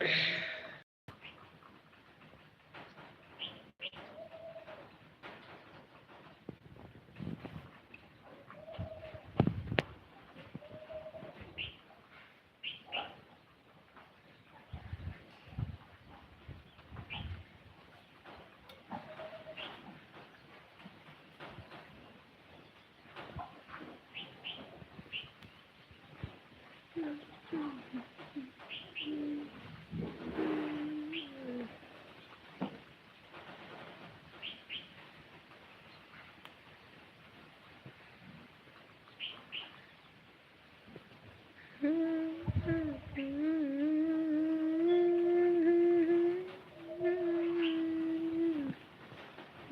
Yeah.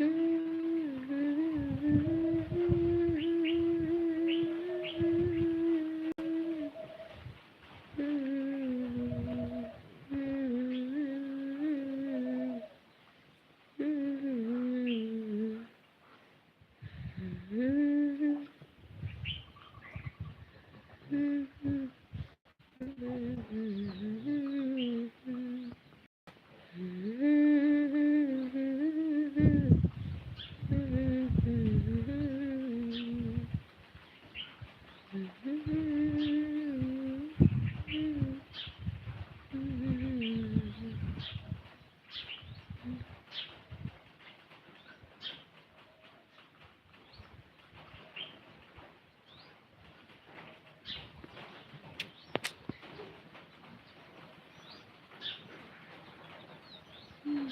Mm-hmm.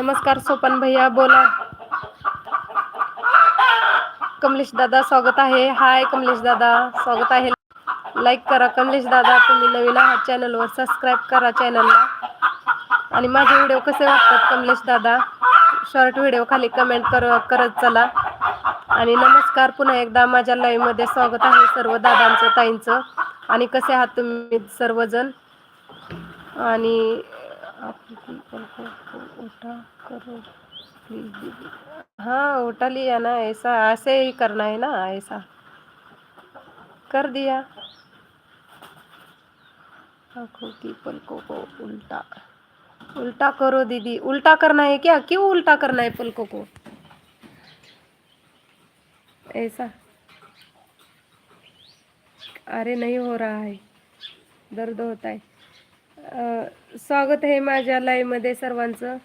नमस्कार सोपन भैया बोला. कमलेश दादा स्वागत आहे. हाय कमलेश दादा स्वागत आहे. लाईक करा कमलेश दादा तुम्ही नवीन आहात चॅनलवर सबस्क्राईब करा चॅनलला आणि माझे व्हिडिओ कसे वाटतात कमलेश दादा? शॉर्ट व्हिडिओ खाली कमेंट कर करत चला. आणि नमस्कार पुन्हा एकदा माझ्या लाईव्हमध्ये स्वागत आहे सर्व दादांचं ताईंचं. आणि कसे आहात तुम्ही सर्वजण? आणि उल्टा करो प्लीज हाँ उठा लिया ना ऐसा ऐसे ही करना है ना ऐसा. कर दिया. आंखों की पलकों को उल्टा. उल्टा करो दीदी. उल्टा करना है क्या? क्यों उल्टा करना है पलकों को? ऐसा. अरे नहीं हो रहा है. दर्द होता है. स्वागत आहे माझ्या लाईव्हमध्ये सर्वांचं.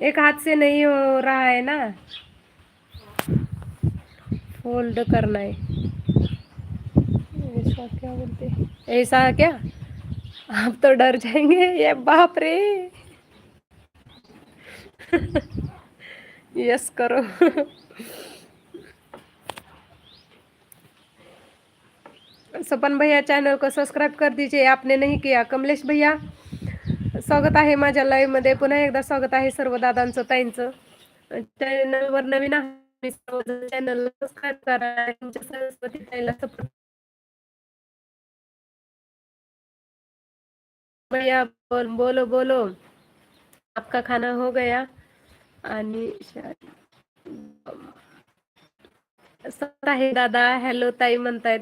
एक हाथ से नहीं हो रहा है ना? फोल्ड करना है। ऐसा क्या बोलते ऐसा क्या? आप तो डर जाएँगे ये बाप रे। यस करो। सपन भैया चैनल को सब्सक्राइब कर दीजिए आपने नहीं किया। कमलेश भैया स्वागत आहे माझ्या लाईव्हमध्ये. पुन्हा एकदा स्वागत आहे सर्व दादांचं ताईंचं. चॅनलवर नवीन आहे चॅनल सबस्क्राईब करा तुमच्या सरस्वती ताईला भैया बोल बोलो बोलो. आपका खाना हो गया. आणि स्वागत आहे दादा. हॅलो ताई म्हणतायत.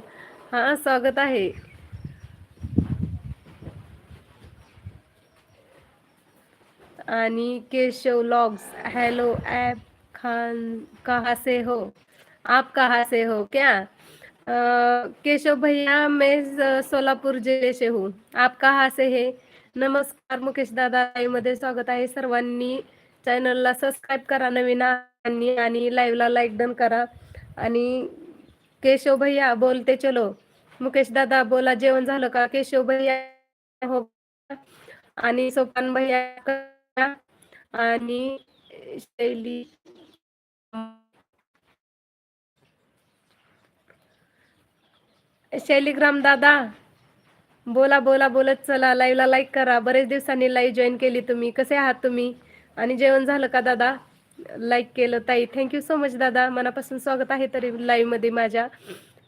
हा स्वागत आहे. आणि केशव लॉग्स हेलो ऐप खान कहाँ से हो? आप कहाँ से हो क्या? केशव भैया मैं सोलापूर जिल्हे से हूँ। आप कहाँ से है? नमस्कार मुकेश दादा मध्ये स्वागत आहे सर्वांनी. चॅनलला सबस्क्राईब करा नवीन आणि आणि लाईव्हला लाईक डन करा. आणि केशव भैया बोलते चलो. मुकेश दादा बोला जेवण झालं का? केशव भैया हो. आणि सोपान भैया आणि शैली शैलीग्राम दादा बोला बोला बोलत चला. लाईव्हला लाईक करा. बरेच दिवसांनी लाईव्ह जॉईन केली तुम्ही. कसे आहात तुम्ही? आणि जेवण झालं का दादा? लाईक केलं. ताई थँक्यू सो मच दादा. मनापासून स्वागत आहे तरी लाईव्हमध्ये माझ्या.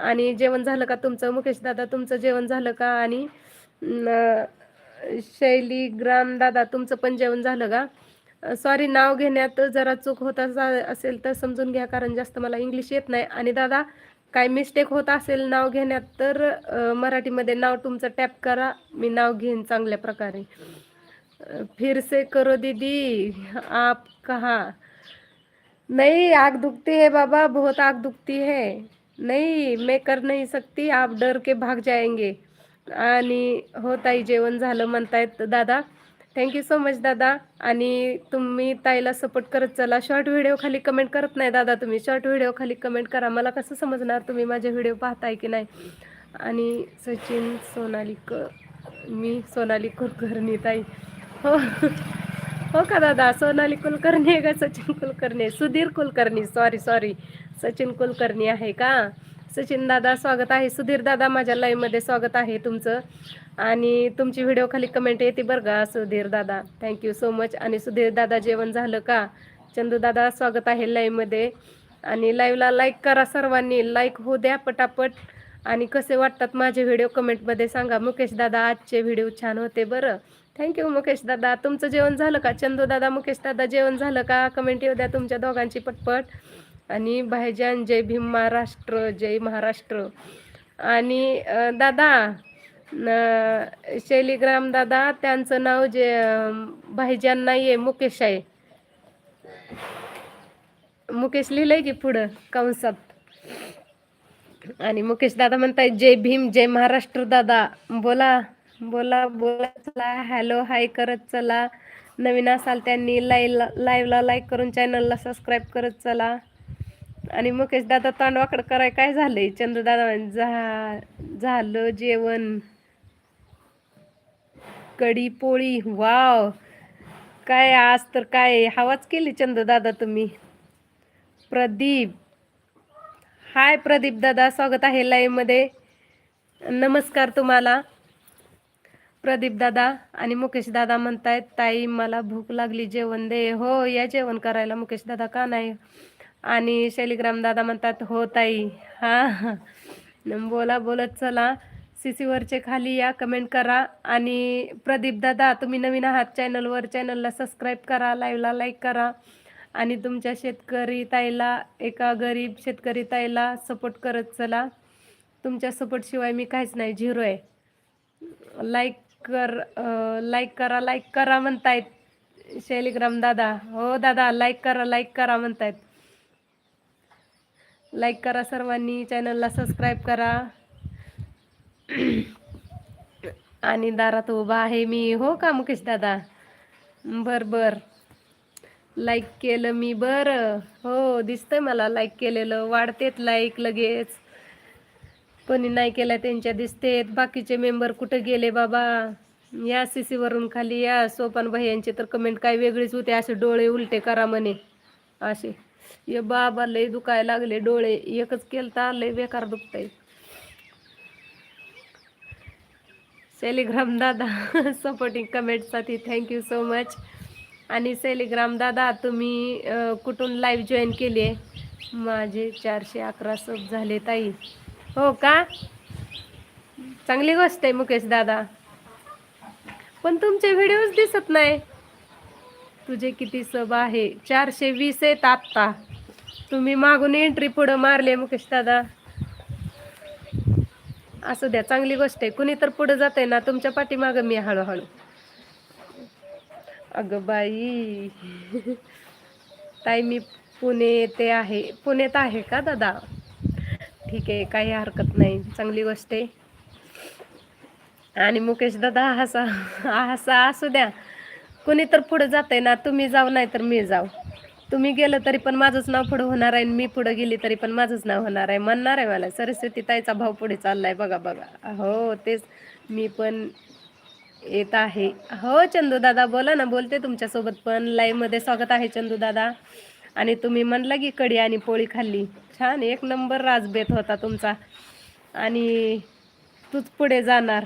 आणि जेवण झालं का तुमचं? मुकेश दादा तुमचं जेवण झालं का? आणि शैली ग्राम दादा तुमचं पण जेवण झालं का? सॉरी नाव घेण्यात जरा चूक होत असेल तर समजून घ्या कारण जास्त मला इंग्लिश येत नाही. आणि दादा काय मिस्टेक होत असेल नाव घेण्यात तर मराठीमध्ये नाव तुमचं टॅप करा. मी नाव घेईन चांगल्या प्रकारे. फिरसे फिर से करो दीदी आप कहा? नहीं आग दुखती है बाबा बहुत आग दुखती है. नहीं मैं कर नहीं सकती आप डर के भाग जाएंगे. आणि हो ताई जेवण झालं म्हणतायत दादा. थँक्यू सो मच दादा. आणि तुम्ही ताईला सपोर्ट करत चला. शॉर्ट व्हिडिओ खाली कमेंट करत नाही दादा तुम्ही. शॉर्ट व्हिडिओ खाली कमेंट करा. मला कसं समजणार तुम्ही माझे व्हिडिओ पाहताय की नाही? आणि सचिन सोनाली क मी सोनाली कुलकर्णी ताई. हो. हो का दादा? सोनाली कुलकर्णी आहे का सचिन कुलकर्णी सुधीर कुलकर्णी. सॉरी सॉरी सचिन कुलकर्णी आहे का? सचिन दादा स्वागत आहे. सुधीर दादा माझ्या लाईव्हमध्ये स्वागत आहे तुमचं. आणि तुमची व्हिडिओ खाली कमेंट येते बरं का सुधीर दादा? थँक्यू सो मच आणि सुधीर दादा जेवण झालं का? चंदू दादा स्वागत आहे लाईव्हमध्ये आणि लाईव्हला लाईक करा सर्वांनी. लाईक होऊ द्या पटापट. आणि कसे वाटतात माझे व्हिडिओ कमेंटमध्ये सांगा. मुकेश दादा आजचे व्हिडिओ छान होते बरं. थँक्यू मुकेश दादा. तुमचं जेवण झालं का? चंदू दादा मुकेश दादा जेवण झालं का? कमेंट येऊ द्या तुमच्या दोघांची पटपट. आणि भाईजान जय भीम महाराष्ट्र जय महाराष्ट्र. आणि दादा शैलीग्राम दादा त्यांचं नाव जे भाईजान नाही आहे मुकेश आहे. मुकेश लिहिलंय की पुढं कंसात? आणि मुकेश दादा म्हणताय जय भीम जय महाराष्ट्र दादा. बोला बोला बोला चला हॅलो हाय करत चला. नवीन असाल त्यांनी लाईव्ह लाईव्हला लाईक करून चॅनलला सबस्क्राईब करत चला. आणि मुकेश दादा तांडवाकड कराय काय झालंय? चंद्रदादा झा झालं जेवण. कढी पोळी वाव. काय आज तर काय? हवाच केली चंद्रदादा तुम्ही? प्रदीप. हाय प्रदीप दादा स्वागत आहे लाईव्हमध्ये. नमस्कार तुम्हाला. प्रदीप दादा आणि मुकेश दादा म्हणतायत ताई मला भूक लागली जेवण दे. हो या जेवण करायला मुकेश दादा का नाही? आणि शैलीग्राम दादा म्हणतात हो ताई. हां. बोला बोलत चला. सी सीवरचे खाली या कमेंट करा. आणि प्रदीप दादा तुम्ही नवीन आहात चॅनलवर चॅनलला सबस्क्राईब करा लाईव्हला लाईक करा. आणि तुमच्या शेतकरी ताईला एका गरीब शेतकरी ताईला सपोर्ट करत चला. तुमच्या सपोर्टशिवाय मी काहीच नाही झिरो आहे. लाईक कर लाईक करा लाईक करा म्हणतायत शैलीग्राम दादा. हो दादा लाईक करा लाईक करा म्हणतायत. लाईक करा सर्वांनी चॅनलला सबस्क्राईब करा. आणि दारात उभा आहे मी. हो का मुकेश दादा? बर बर. लाईक केलं मी बरं. हो दिसतंय मला लाईक केलेलं. वाढतेत लाईक लगेच. कोणी नाही केलं त्यांच्या दिसतेत. बाकीचे मेंबर कुठं गेले बाबा? या सी सी वरून खाली या सोपान भैयांचे तर कमेंट काय वेगळीच होते. असे डोळे उलटे करा म्हणे. असे. ये बाबा लय दुखायला लागले डोळे एकच केलं तर लय बेकार दुखतंय. सेलिग्राम दादा सपोर्टिंग कमेंटसाठी थँक्यू सो मच आणि सेलिग्राम दादा तुम्ही कुठून लाईव्ह जॉईन केली आहे माझे चारशे अकरा सब झाले ताई. हो का? चांगली गोष्ट आहे मुकेश दादा. पण तुमचे व्हिडिओज दिसत नाही. तुझे किती सब आहे? चारशे वीस आहेत आत्ता. तुम्ही मागून एंट्री पुढं मारले मुकेश दादा. असू द्या चांगली गोष्ट आहे. कुणी तर पुढं जात आहे ना तुमच्या पाठीमागं मी हळूहळू. अगं बाई. ताई मी पुणे येते आहे. पुण्यात आहे का दादा? ठीक आहे काही हरकत नाही. चांगली गोष्ट आहे. आणि मुकेश दादा हसा हसा असू द्या. कुणी तर पुढं जात आहे ना तुम्ही जाऊ नाही तर मी जाऊ. तुम्ही गेलं तरी पण माझंच नाव पुढं होणार आहे मी पुढं गेली तरी पण माझंच नाव होणार आहे. म्हणणार आहे मला सरस्वती ताईचा भाव पुढे चाललाय बघा बघा. हो तेच मी पण येत आहे. हो चंदू दादा बोला ना बोलते तुमच्यासोबत पण. लाईमध्ये स्वागत आहे चंदू दादा. आणि तुम्ही म्हणला की कडी आणि पोळी खाल्ली. छान एक नंबर राजबेत होता तुमचा. आणि तूच पुढे जाणार.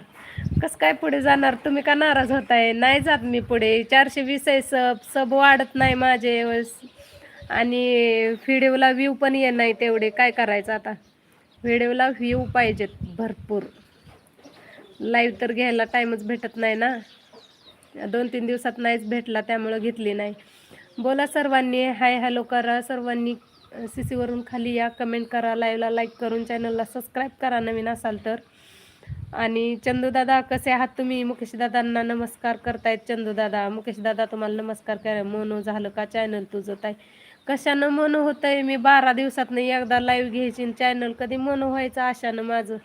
कसं काय पुढे जाणार? तुम्ही का नाराज होताय? नाही जात मी पुढे. चारशे वीस आहे सब सब वाढत नाही माझे वस- आणि व्हिडिओला व्ह्यू पण ये नाही तेवढे. काय करायचं आता? व्हिडिओला व्ह्यू पाहिजेत भरपूर. लाईव्ह तर घ्यायला टाईमच भेटत नाही ना. दोन तीन दिवसात नाहीच भेटला त्यामुळं घेतली नाही. बोला सर्वांनी. हाय हॅलो करा. सर्वांनी सी सीवरून खाली या. कमेंट करा. लाईव्हला लाईक करून चॅनलला सबस्क्राईब करा. नवीन असाल तर. आणि चंदूदादा कसे आहात तुम्ही? मुकेशदादांना नमस्कार करतायत. चंदूदादा मुकेश दादा तुम्हाला नमस्कार करा. मोनो झालं का चॅनल तुझं ताई? कशानं मोनो होतंय? मी बारा दिवसात एकदा लाईव्ह घ्यायची चॅनल कधी मोनो व्हायचं आशानं माझं.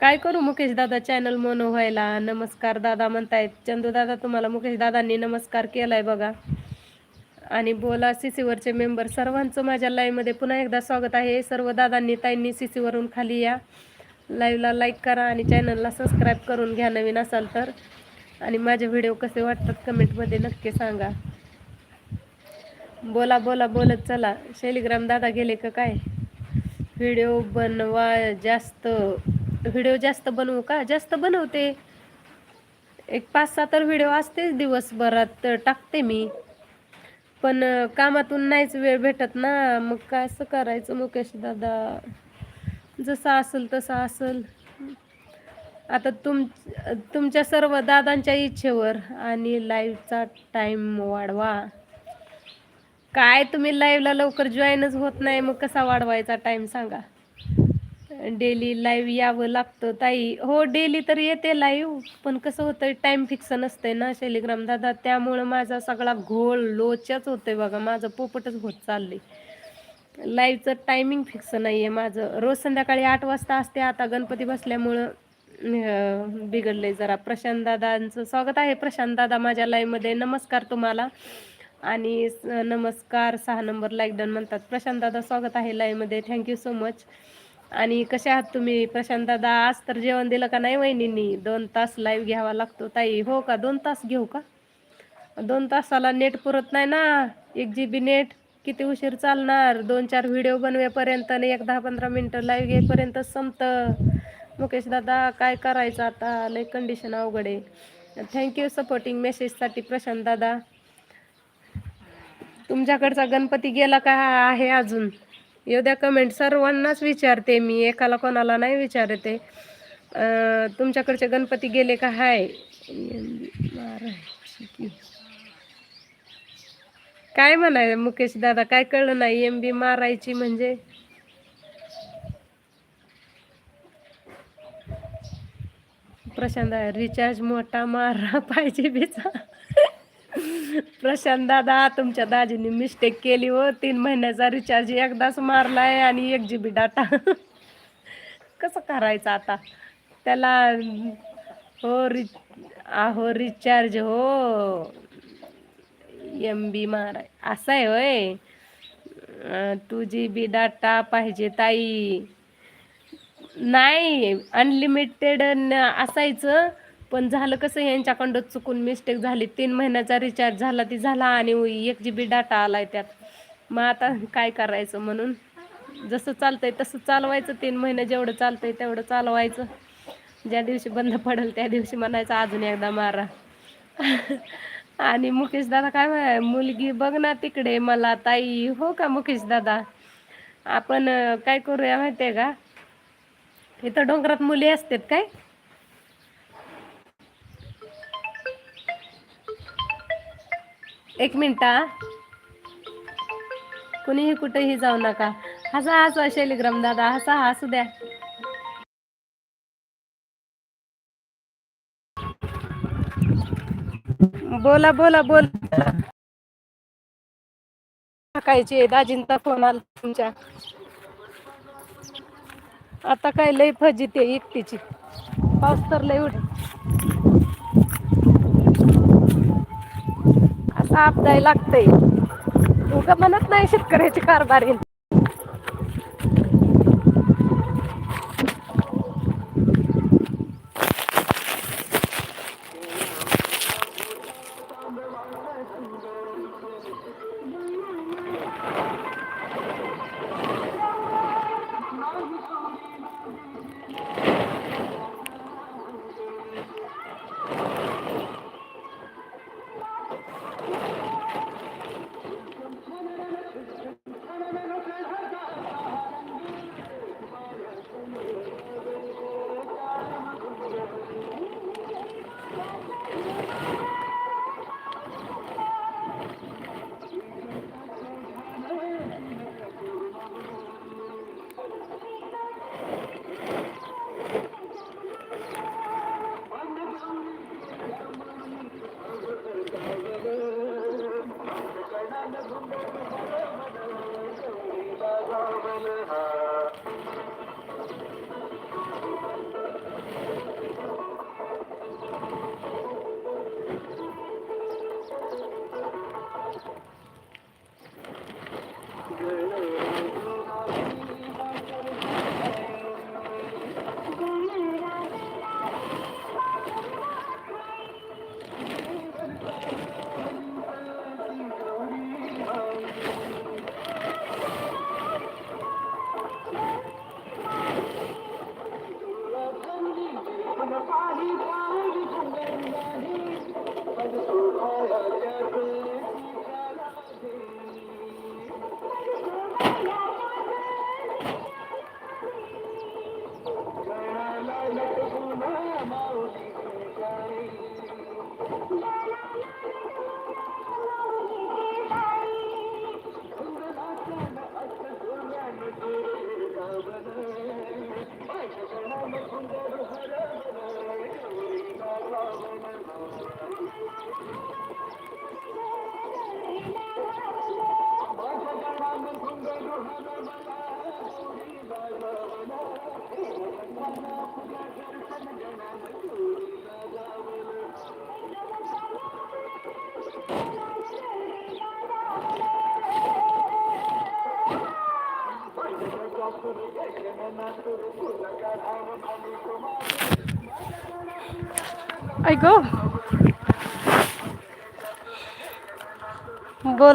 काय करू मुकेश दादा चॅनल मोनो व्हायला? नमस्कार दादा म्हणतायत. चंदू दादा तुम्हाला मुकेश दादांनी नमस्कार केलाय बघा. आणि बोला सीसीवरचे मेंबर सर्वांचं माझ्या लाईव्हमध्ये पुन्हा एकदा स्वागत आहे. सर्व दादांनी ताईंनी सीसीवरून खाली या. लाईव्हला लाईक करा आणि चॅनलला सबस्क्राईब करून घ्या नवीन असाल तर. आणि माझे व्हिडिओ कसे वाटतात कमेंटमध्ये नक्की सांगा. बोला बोला बोलत चला. शैलीग्राम दादा गेले का काय? व्हिडिओ बनवा जास्त. व्हिडिओ जास्त बनवू का? जास्त बनवते. एक पाच सहा तर व्हिडिओ असतेच दिवसभरात टाकते मी. पण कामातून नाहीच वेळ भेटत ना. मग काय असं करायचं मुकेश दादा? जसं असेल तसं असेल. आता तुम तुमच्या सर्व दादांच्या इच्छेवर आणि लाईव्हचा टाईम वाढवा. काय तुम्ही लाईव्हला लवकर जॉईनच होत नाही मग कसा वाढवायचा टाईम सांगा. डेली लाईव्ह यावं लागतं ताई. हो डेली तर येते लाईव्ह पण कसं होतं टाईम फिक्स नसतंय ना शैलीग्राम दादा. त्यामुळं माझा सगळा घोळ लोचच होतोय बघा. माझं पोपटच होत चाललंय. लाईव्हचं टायमिंग फिक्स नाही आहे माझं. रोज संध्याकाळी आठ वाजता असते. आता गणपती बसल्यामुळं बिघडलं आहे जरा. प्रशांत दादांचं स्वागत आहे. प्रशांत दादा माझ्या लाईव्हमध्ये नमस्कार तुम्हाला. आणि स- नमस्कार. सहा नंबर लाईक डन म्हणतात. प्रशांत दादा स्वागत आहे लाईव्हमध्ये थँक्यू सो मच आणि कसे आहात तुम्ही? प्रशांत दादा आज तर जेवण दिलं का नाही वहिनींनी? दोन तास लाईव्ह घ्यावा लागतो ताई. हो का? दोन तास घेऊ का? दोन तासाला नेट पुरत नाही ना? एक जी बी नेट किती उशीर चालणार? दोन चार व्हिडिओ बनवेपर्यंत आणि एक दहा पंधरा मिनटं लाईव्ह घेईपर्यंत संपतं. मुकेश दादा काय करायचं आता? लय कंडिशन अवघड आहे. थँक्यू सपोर्टिंग मेसेजसाठी प्रशांत दादा. तुमच्याकडचा गणपती गेला का? आहे अजून. येऊ द्या कमेंट सर्वांनाच विचारते मी. एकाला कोणाला नाही विचारते. तुमच्याकडचे गणपती गेले का? हाय. मारायची काय म्हणाय मुकेश दादा काय कळलं नाही एम बी मारायची म्हणजे? प्रशांत रिचार्ज मोठा मारा पाहिजे बिचा. प्रशांत दादा तुमच्या दाजीने मिस्टेक केली हो. तीन महिन्याचा रिचार्ज एकदाच मारलाय आणि एक जी बी डाटा कसं करायचं आता? त्याला हो रि अहो रिचार्ज हो. एम बी महाराज. असं आहे होय तुझी टू जी बी डाटा पाहिजे ताई. नाही अनलिमिटेड असायचं पण झालं कसं यांच्याकडं चुकून मिस्टेक झाली. तीन महिन्याचा रिचार्ज झाला ती झाला आणि एक जी बी डाटा आलाय त्यात. मग आता काय करायचं म्हणून? जसं चालतंय तसं चालवायचं. तीन महिने जेवढं चालतंय तेवढं चालवायचं. ज्या दिवशी बंद पडेल त्या दिवशी म्हणायचं अजून एकदा मारा. आणि मुकेश दादा काय म्हणाय मुलगी बघ ना तिकडे मला ताई. हो का मुकेश दादा? आपण काय करूया माहितीये का? इथं डोंगरात मुली असतात काय? एक मिनटा कुणीही कुठेही जाऊ नका. हसा हसा शैलीग्राम दादा. हसा हसू द्या. बोला बोला बोल. टाकायची दाजींचा फोन आला तुमच्या. आता काय लय फजिते एकटीची. पाऊस तर लय उठ आता आपदाय लागतंय. उगा म्हणत नाही शेतकऱ्याची कारभार येईल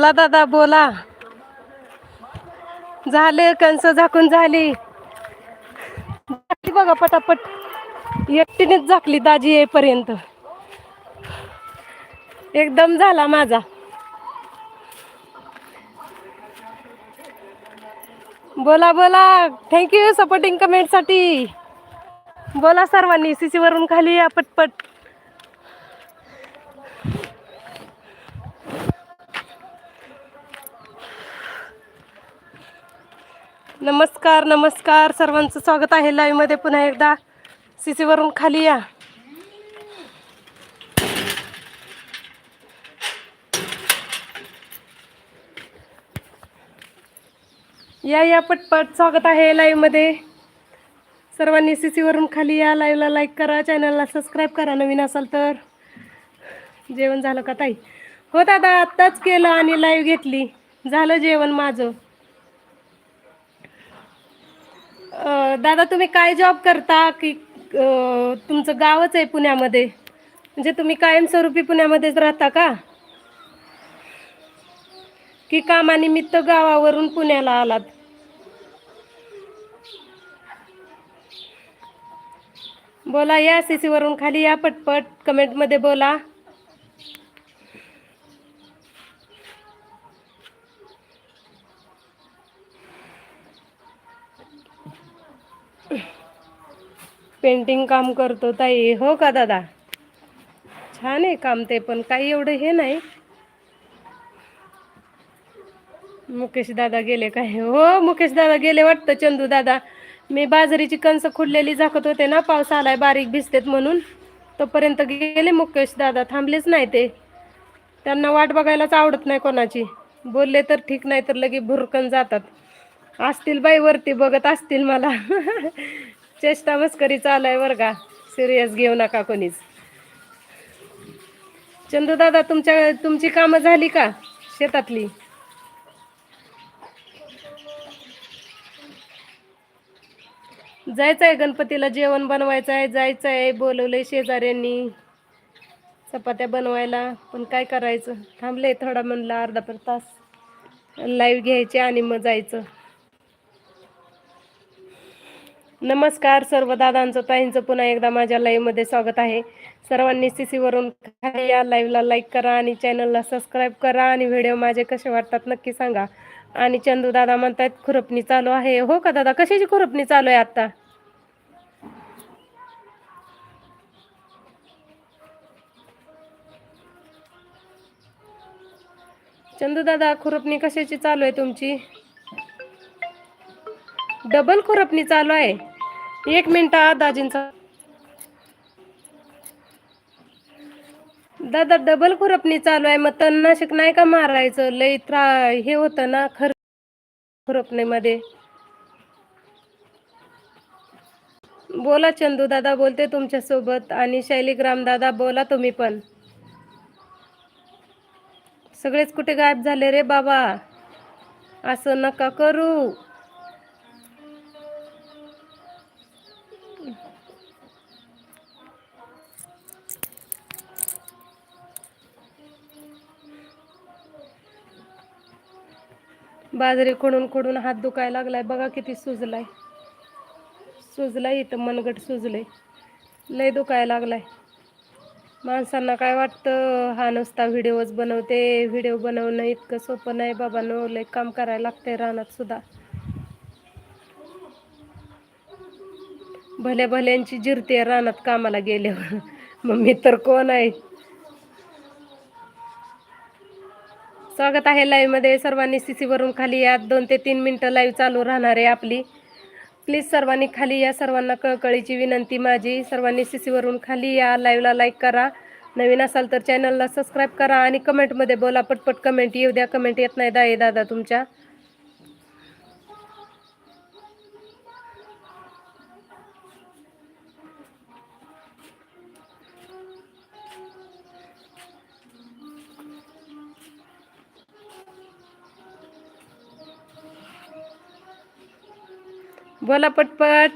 बोला दादा बोला. झाले कंस झाकून झाली. बघा पटापट. एकटीनेच झाकली दाजी येईपर्यंत. एकदम झाला माझा. बोला बोला. थँक्यू सपोर्टिंग कमेंटसाठी बोला सर्वांनी सीसी वरून खाली या पटपट. नमस्कार नमस्कार. सर्वांचं स्वागत आहे लाईव्हमध्ये पुन्हा एकदा. सी वरून खाली या. या या पटपट स्वागत आहे लाईव्हमध्ये सर्वांनी सी सीवरून खाली या. लाईव्हला लाईक करा. चॅनलला सबस्क्राईब करा. नवीन असाल तर. जेवण झालं का ताई? हो दादा आत्ताच केलं आणि लाईव्ह घेतली. झालं जेवण माझं. दादा तुम्ही काय जॉब करता? की तुमचं गावच आहे पुण्यामध्ये. म्हणजे तुम्ही कायमस्वरूपी पुण्यामध्येच राहता का? की कामानिमित्त गावावरून पुण्याला आलात? बोला या सी वरून खाली या पटपट कमेंटमध्ये बोला. पेंटिंग काम करतो ताई. हो का दादा? छान आहे काम ते पण. काही एवढं हे नाही. मुकेश दादा गेले काय? हो मुकेश दादा गेले वाटतं चंदू दादा. मी बाजरीची कणस खुडलेली झाकत होते ना पाऊस आलाय बारीक भिजतेत म्हणून. तोपर्यंत गेले मुकेश दादा. थांबलेच नाही ते. त्यांना वाट बघायलाच आवडत नाही कोणाची. बोलले तर ठीक नाही तर लगे भुरकन जातात. असतील बाई वरती बघत असतील मला. चेष्टा मस्करी चालू आहे बरं का. सिरियस घेऊ नका कोणीच. चंदू दादा तुमच्या तुमची कामं झाली का शेतातली? जायचंय गणपतीला जेवण बनवायचं आहे जायचं आहे बोलवलंय शेजाऱ्यांनी. चपात्या बनवायला पण काय करायचं? थांबले थोडा म्हणलं अर्धा पर तास. लाईव्ह घ्यायचे आणि मग जायचं. नमस्कार सर्व दादांचं ताईंचं पुन्हा एकदा माझ्या लाईव्हमध्ये स्वागत आहे. सर्वांनी सी सीवरून या लाईव्हला लाईक करा आणि चॅनलला सबस्क्राईब करा आणि व्हिडिओ माझे कसे वाटतात नक्की सांगा. आणि चंदू दादा म्हणतायत खुरपणी चालू आहे. हो का दादा? कशाची खुरपणी चालू आहे आता? चंदू दादा खुरपणी कशाची चालू आहे तुमची? डबल खुरपणी चालू आहे. एक मिनिट दाजींचा. दादा डबल खुरपणी चालू आहे. मग तणनाशक नाही का मारायचं? लई त्रा हे होतं ना खर खुरपणीमध्ये बोला चंदू दादा बोलते तुमच्यासोबत आणि शैलीग्राम दादा बोला तुम्ही पण. सगळेच कुठे गायब झाले रे बाबा? असं नका करू. बाजरी खोडून खोडून हात दुखायला लागलाय. बघा किती सुजलाय. सुजलाय इथं मनगट सुजले लय दुखायला लागलाय. माणसांना काय वाटतं? हा नुसता व्हिडिओज बनवते. व्हिडिओ बनवणं इतकं सोपं नाही बाबा नो लय काम करायला लागतंय रानात सुद्धा. भल्या भल्यांची जिरते रानात कामाला गेल्यावर. मग मी तर कोण आहे? स्वागत आहे लाईव्हमध्ये सर्वांनी सी वरून खाली या. दोन ते तीन मिनटं लाईव्ह चालू राहणार आहे आपली. प्लीज सर्वांनी खाली या. सर्वांना कळकळीची विनंती माझी. सर्वांनी सी वरून खाली या. लाईव्हला लाईक करा. नवीन असाल तर चॅनलला सबस्क्राईब करा आणि कमेंटमध्ये बोला. पटपट कमेंट येऊ द्या. कमेंट येत नाही. दाई दादा तुमच्या. बोला पटपट.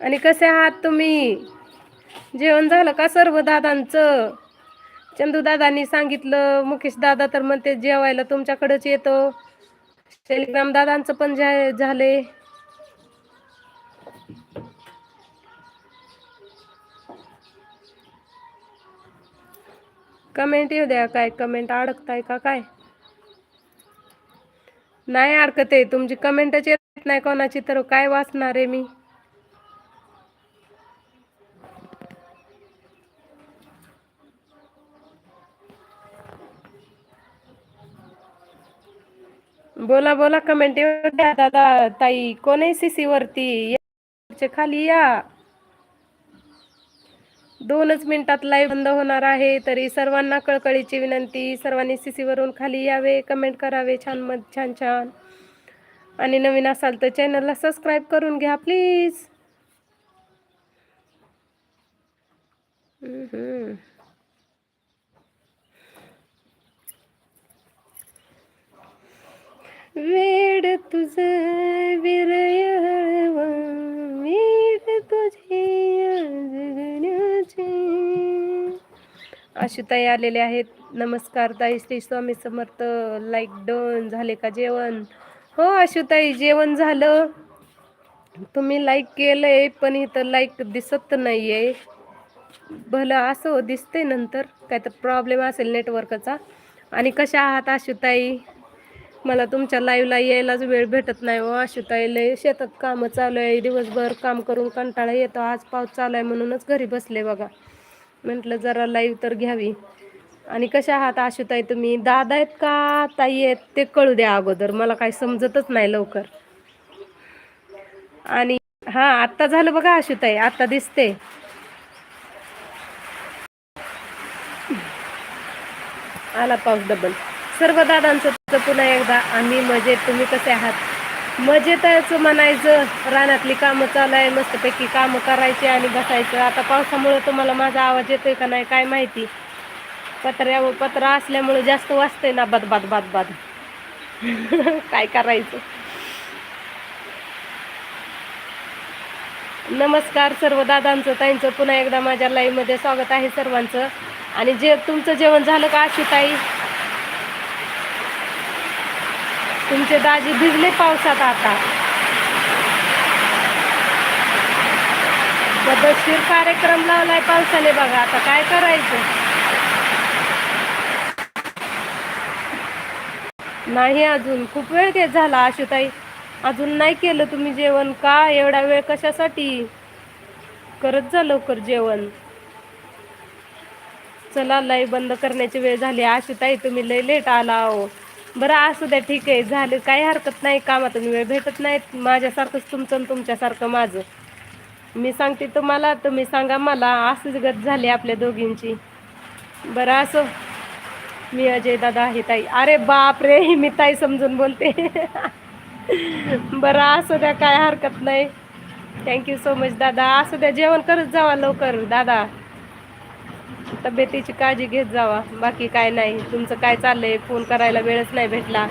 आणि कसे आहात तुम्ही? जेवण झालं का सर्व दादांचं? चंदू दादांनी सांगितलं मुकेश दादा तर म्हणते जेवायला तुमच्याकडेच येतो. टेलिग्राम दादांचं पण झाले. कमेंट येऊ द्या काय कमेंट अडकताय का काय? नाही अडकत आहे तुमची कमेंटच नाही कोणाची तर काय वाचणार आहे मी? बोला बोला कमेंट येऊ द्या दादा ताई. कोण आहे सीसी वरती? खाली या. दोनच मिनिटात लाईव्ह बंद होणार आहे तरी सर्वांना कळकळीची विनंती. सर्वांनी सीसी वरून खाली यावे कमेंट करावे. छान मत छान छान. आणि नवीन असाल तर चॅनलला सबस्क्राईब करून घ्या प्लीज वेड तुझ विरय वेड तुझी अशुताई आलेले आहेत. नमस्कार ताई श्री स्वामी समर्थ. लाईक डन झाले का जेवण? हो आशुताई जेवण झालं. तुम्ही लाईक केलंय पण इथं लाईक दिसत नाहीये. भलं असं हो नंतर. काय तर प्रॉब्लेम असेल नेटवर्कचा आणि कशा आहात आशुताई? मला तुमच्या लाईव्हला यायलाच वेळ भेटत नाही हो आशुताई. लय शेतात कामं चालू आहे. दिवसभर काम करून कंटाळा येतो. आज पाऊस चालू आहे म्हणूनच घरी बसले बघा. म्हटलं जरा लाईव्ह तर घ्यावी. आणि कशा आहात आशुताई तुम्ही? दादा आहेत का? ताई आहेत? ते कळू द्या अगोदर. मला काही समजतच नाही लवकर. आणि हां आत्ता झालं बघा आशुताई. आत्ता दिसते. आला पाऊस डबल सर्व दादांचं पुन्हा एकदा आम्ही मजेत. तुम्ही कसे आहात? मजेतच म्हणायचं. रानातली कामं चालू आहे. मस्तपैकी कामं करायची आणि बसायचं. आता पावसामुळं तुम्हाला माझा आवाज येतोय का नाही काय माहिती. पत्र्या पत्रा असल्यामुळे जास्त वाचते ना बद बद बद बद. काय करायचं? नमस्कार सर्व दादांचं ताईंचं. पुन्हा एकदा माझ्या लाईव्हमध्ये स्वागत आहे सर्वांचं. आणि जे तुमचं जेवण झालं का अशी ताई तुमचे दाजी भिजले पावसात आता. पद्धतशीर कार्यक्रम लावलाय पावसाने बघा. आता काय करायचं? नाही अजून. खूप वेळ घेत झाला आशुताई. अजून नाही केलं तुम्ही जेवण. का? एवढा वेळ कशासाठी? करत जा लवकर जेवण. चला लय बंद करण्याची वेळ झाली. आशुताई तुम्ही लय लेट आला आहो बरं असू द्या ठीक आहे. झालं. काही हरकत नाही. कामातून वेळ भेटत नाही माझ्यासारखंच तुमचं आणि तुमच्यासारखं माझं. मी सांगते तुम्हाला. तुम्ही सांगा मला. असंच गत झाली आपल्या दोघींची. बरं असं. मी अजय दादा आहे ताई. अरे बाप रे मी ताई समजून बोलते. बरं असू द्या काय हरकत नाही. थँक्यू सो मच दादा. असू द्या जेवण करत जावा लवकर दादा. तब्येतीची काळजी घेत जावा. बाकी काय नाही. तुमचं काय चाललंय? फोन करायला वेळच नाही भेटला.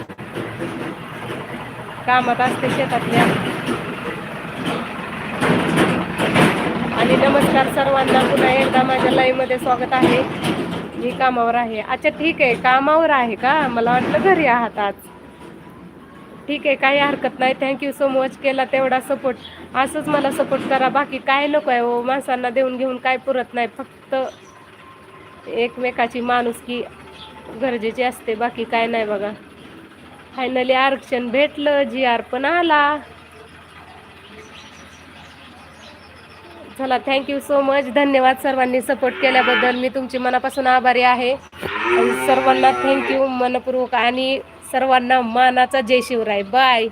कामात असते शेतातल्या. आणि नमस्कार सर्वांना. पुन्हा एकदा माझ्या लाईव्हमध्ये स्वागत आहे. मी कामावर आहे. अच्छा ठीक आहे. कामावर आहे का? मला वाटलं घरी आहात आज. ठीक आहे काही हरकत नाही. थँक्यू सो मच केला तेवढा सपोर्ट असंच मला सपोर्ट करा. बाकी काय नको आहे हो. माणसांना देऊन घेऊन काय पुरत नाही. फक्त एकमेकाची माणुसकी गरजेची असते. बाकी काय नाही बघा. फायनली आरक्षण भेटलं. जी आर पण आला. चला थँक्यू सो मच धन्यवाद सर्वांनी सपोर्ट केल्याबद्दल. मी तुमची मनापासून आभारी आहे. सर्वांना थँक्यू मनपूर्वक. आणि सर्वांना मानाचा जय शिवराय. बाय